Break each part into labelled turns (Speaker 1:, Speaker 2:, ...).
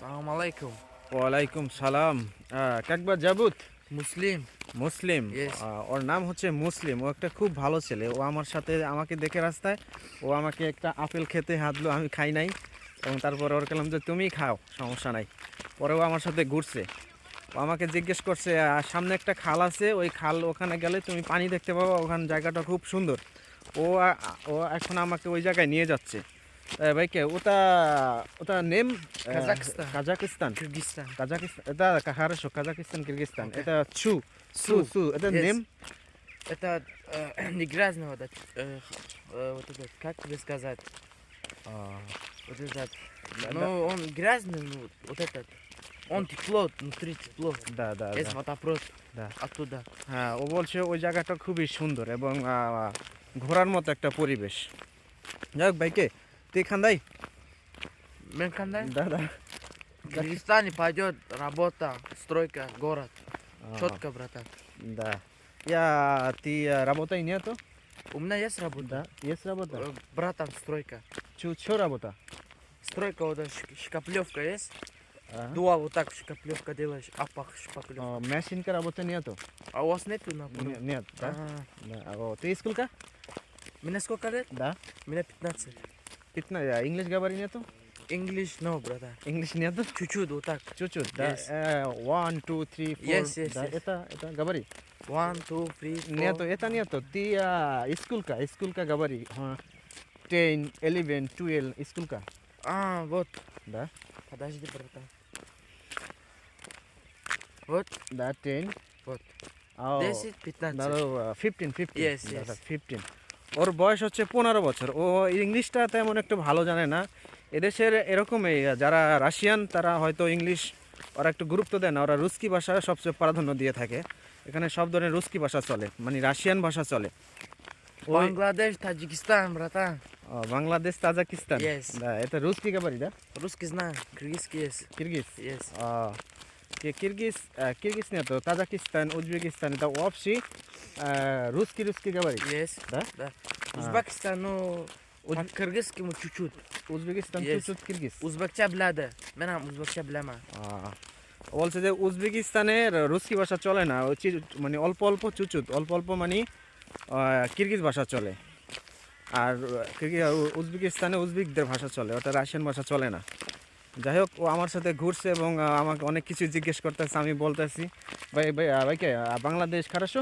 Speaker 1: সালাম
Speaker 2: ওয়ালাইকুম সালাম। কাকবা জাবুত? মুসলিম। মুসলিম? ওর নাম হচ্ছে মুসলিম। ও একটা খুব ভালো ছেলে। ও আমার সাথে আমাকে দেখে রাস্তায় ও আমাকে একটা আপেল খেতে হাতলো আমি খাই নাই। এবং তারপরে ওর কালাম যে তুমি খাও সমস্যা নাই। পরে ও আমার সাথে ঘুরছে। ও আমাকে জিজ্ঞেস করছে সামনে একটা খাল আছে ওই খাল ওখানে গেলে তুমি পানি দেখতে পাবো ওখানে জায়গাটা খুব সুন্দর। ও ও এখন আমাকে ওই জায়গায় নিয়ে যাচ্ছে। আহ, ভাই কে ওটা ওটা name
Speaker 1: Kazakhstan.
Speaker 2: Kazakhstan
Speaker 1: Kyrgyzstan.
Speaker 2: Казахстан, это ка- хорошо, Казахстан, Киргизстан.
Speaker 1: Окей.
Speaker 2: Это Чу, Су,
Speaker 1: Су.
Speaker 2: Су, это
Speaker 1: Yes.
Speaker 2: Нем.
Speaker 1: Это э, не грязный вот этот, э, э, вот этот, как тебе сказать, вот этот,
Speaker 2: Да,
Speaker 1: ну он грязный, ну вот этот, он тепло, внутри тепло.
Speaker 2: Да, да,
Speaker 1: Есть
Speaker 2: да.
Speaker 1: водопровод
Speaker 2: Да.
Speaker 1: оттуда.
Speaker 2: হ্যাঁ ও বলছে ওই জায়গাটা খুবই সুন্দর এবং আহ, ঘোরার মতো একটা পরিবেশ যাই হোক ভাইকে ты кандай?
Speaker 1: Мен
Speaker 2: кандай? Да, да.
Speaker 1: В Дагестане пойдет работа, стройка, город. Ага. Четко, братан.
Speaker 2: Да. Я, ты э, работы нету?
Speaker 1: У меня есть работа.
Speaker 2: Да, есть работа.
Speaker 1: Э, братан, стройка.
Speaker 2: Че, че работа?
Speaker 1: Стройка, вот шкаплевка есть.
Speaker 2: Ага.
Speaker 1: Дуа вот так шкаплевка делаешь, апах шкаплевка.
Speaker 2: А, машинка работы нету?
Speaker 1: А у вас нету,
Speaker 2: например? Нет, да?
Speaker 1: А
Speaker 2: да. А, ты сколько?
Speaker 1: Мне сколько лет?
Speaker 2: Да.
Speaker 1: Мне 15.
Speaker 2: कितना जाए इंग्लिश गबर
Speaker 1: नहीं तो? इंग्लिश
Speaker 2: नो ब्रदर
Speaker 1: इंग्लिश नहीं तो?
Speaker 2: चुचू दो
Speaker 1: तक.
Speaker 2: चुचू one two three
Speaker 1: yes yes
Speaker 2: एता
Speaker 1: एता
Speaker 2: गबरी. वन टू
Speaker 1: थ्री नहीं तो एता
Speaker 2: नहीं तो ती स्कूल का स्कूल का गबरी. हाँ. टेन एलेवन ट्वेल स्कूल
Speaker 1: का. आ
Speaker 2: बहुत.
Speaker 1: दा. पता है
Speaker 2: जी पढ़ता
Speaker 1: बहुत
Speaker 2: दा टेन बहुत
Speaker 1: 10 दस इट 15
Speaker 2: दा fifteen fifteen
Speaker 1: yes yes
Speaker 2: fifteen ওর বয়স হচ্ছে পনেরো বছর। ও ইংলিশটা তেমন একটু ভালো জানে না। এদেশের এরকমই যারা রাশিয়ান তারা হয়তো ইংলিশ ওরা একটু গুরুত্ব দেয় না। ওরা রুস্কি ভাষা সবচেয়ে প্রাধান্য দিয়ে থাকে। এখানে সব ধরনের রুস্কি ভাষা চলে মানে রাশিয়ান ভাষা চলে। বাংলাদেশ তাজিকিস্তান ব্রাতা বাংলাদেশ তাজাকিস্তান। এটা রুস্কি
Speaker 1: কি কাবারি দা? রুস্কি
Speaker 2: না
Speaker 1: কিরগিজ
Speaker 2: কিস কিরগিজ? ইয়েস কিরগিজ কিরগিজ না তো তাজাকিস্তান উজবেকিস্তান এটা ওয়াপসি русский русский говорит.
Speaker 1: Есть.
Speaker 2: Да?
Speaker 1: Да.
Speaker 2: А.
Speaker 1: Узбекистан, ну,
Speaker 2: Уз-
Speaker 1: по кыргызскому чуть-чуть.
Speaker 2: Uzbekistan
Speaker 1: Yes.
Speaker 2: চুচুত কিরগিজ
Speaker 1: Узбекча бляда. Менам узбекча бляма.
Speaker 2: আহ, বলছে যে উজবেকিস্তানের রুস্কি ভাষা চলে না ও চি- মানে অল্প অল্প চুচুত অল্প অল্প মানে আহ, কিরগিজ ভাষা চলে আর আহ, কিরগি- উ- উজবেকিস্তানে উজবেকদের ভাষা চলে ওটা রাশিয়ান ভাষা চলে না যাই হোক ও আমার সাথে ঘুরছে এবং আহ, আমাকে অনেক কিছু জিজ্ঞেস করতেছে আমি বলতেছি ভাই ভাই আহ, ভাই কে আহ, বাংলাদেশ খারাসো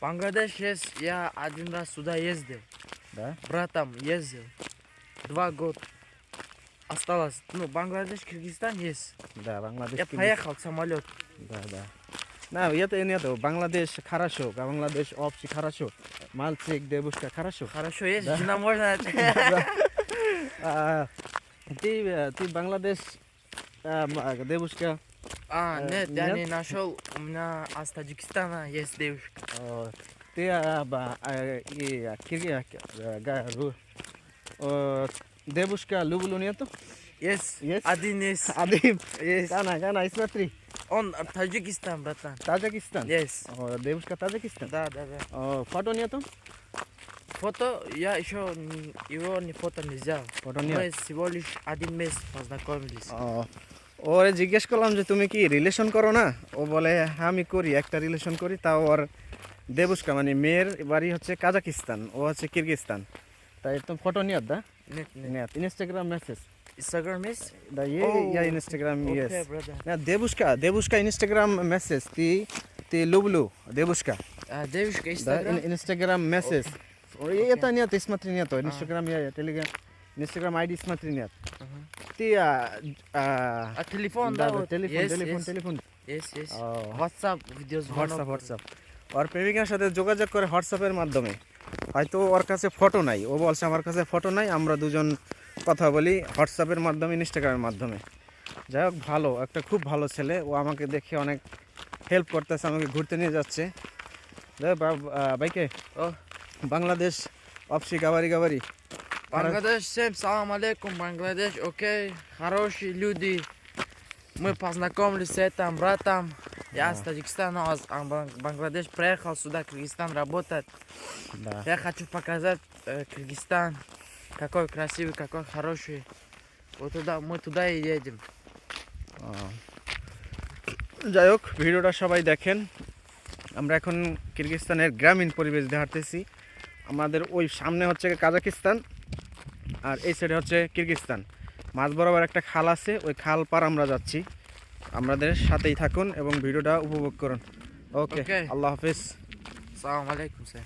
Speaker 1: Бангладеш есть, я один раз сюда ездил.
Speaker 2: Да?
Speaker 1: Братом ездил. Два года. Осталось. Ну, Бангладеш, Киргизстан есть.
Speaker 2: Да, Бангладеш.
Speaker 1: Я поехал самолет.
Speaker 2: Да, да. На, это нет, Бангладеш хорошо, Бангладеш общий хорошо. Мальчик, девушка хорошо.
Speaker 1: Хорошо, есть,
Speaker 2: да?
Speaker 1: жена можно.
Speaker 2: А, ты, э, ты Бангладеш, э, э, девушка,
Speaker 1: а,
Speaker 2: Э,
Speaker 1: нет, я не нашел. У меня из Таджикистана есть девушка.
Speaker 2: э, ты а, и, э, девушка Люблю нету?
Speaker 1: Есть.
Speaker 2: Есть?
Speaker 1: Один есть.
Speaker 2: Адим,
Speaker 1: Есть.
Speaker 2: Гана, Гана, смотри,
Speaker 1: Он Таджикистан, братан.
Speaker 2: Таджикистан. О, девушка Таджикистан.
Speaker 1: Да, да, да.
Speaker 2: О, фото нету?
Speaker 1: Фото я еще его не фото не взял.
Speaker 2: Фото
Speaker 1: Мы
Speaker 2: нет.
Speaker 1: всего лишь один месяц познакомились.
Speaker 2: ওরে জিজ্ঞেস করলাম যে তুমি কি রিলেশন করো না ও বলে হ্যাঁ আমি করি একটা রিলেশন করি তাও ওর দেবুস্কা মানে মেয়ের বাড়ি হচ্ছে কাজাকিস্তান ও হচ্ছে কিরগিস্তান তাই তো ফটো নিয়ে দা
Speaker 1: Нет, нет.
Speaker 2: Нет, Instagram message.
Speaker 1: Инстаграм есть?
Speaker 2: Да, е,
Speaker 1: Oh,
Speaker 2: я Instagram
Speaker 1: Окей,
Speaker 2: yes.
Speaker 1: brother.
Speaker 2: На, девушка, девушка Instagram message. Ты, ты люблю, девушка.
Speaker 1: А, девушка
Speaker 2: Да,
Speaker 1: Инстаграм?
Speaker 2: ин- Instagram message. Ой,
Speaker 1: Окей.
Speaker 2: Это нет, ты смотри нету. Instagram я, Telegram, Instagram ID
Speaker 1: smart
Speaker 2: trainer.
Speaker 1: ती
Speaker 2: telephone
Speaker 1: telephone
Speaker 2: telephone
Speaker 1: telephone yes
Speaker 2: yes
Speaker 1: WhatsApp videos
Speaker 2: WhatsApp WhatsApp ওর প্রেমিকার সাথে যোগাযোগ করে হোয়াটসঅ্যাপের মাধ্যমে। হয়তো ওর কাছে ফটো নাই। ও বলছে আমার কাছে ফটো নাই। আমরা দুজন কথা বলি হোয়াটসঅ্যাপের মাধ্যমে ইনস্টাগ্রামের মাধ্যমে। যাই হোক ভালো। একটা খুব ভালো ছেলে। ও আমাকে দেখে অনেক হেল্প করতেছে আমাকে ঘুরতে নিয়ে যাচ্ছে। বাইকে।
Speaker 1: ও।
Speaker 2: বাংলাদেশ অপসি গাবারি গাবারি
Speaker 1: Бангладеш, всем салам алейкум, Бангладеш, окей, хорошие люди. Мы познакомились с этим братом. Я
Speaker 2: Да.
Speaker 1: с Таджикистана, а с- а Бан- Бангладеш приехал сюда, Кыргызстан, работать.
Speaker 2: да.
Speaker 1: Я хочу показать э, Кыргызстан, какой красивый, какой хороший. Вот туда, мы туда и едем.
Speaker 2: আহ, যাই হোক ভিডিওটা সবাই দেখেন আমরা এখন কিরগিস্তানের গ্রামীণ পরিবেশ দেখাতেছি আমাদের ওই সামনে হচ্ছে কাজাকিস্তান আর এই সাইডে হচ্ছে কিরগিস্তান মাছ বরাবর একটা খাল আছে ওই খাল পার আমরা যাচ্ছি। আমাদের সাথেই থাকুন এবং ভিডিওটা উপভোগ করুন। ওকে আল্লাহ হাফিজ।
Speaker 1: সালামালাইকুম স্যার.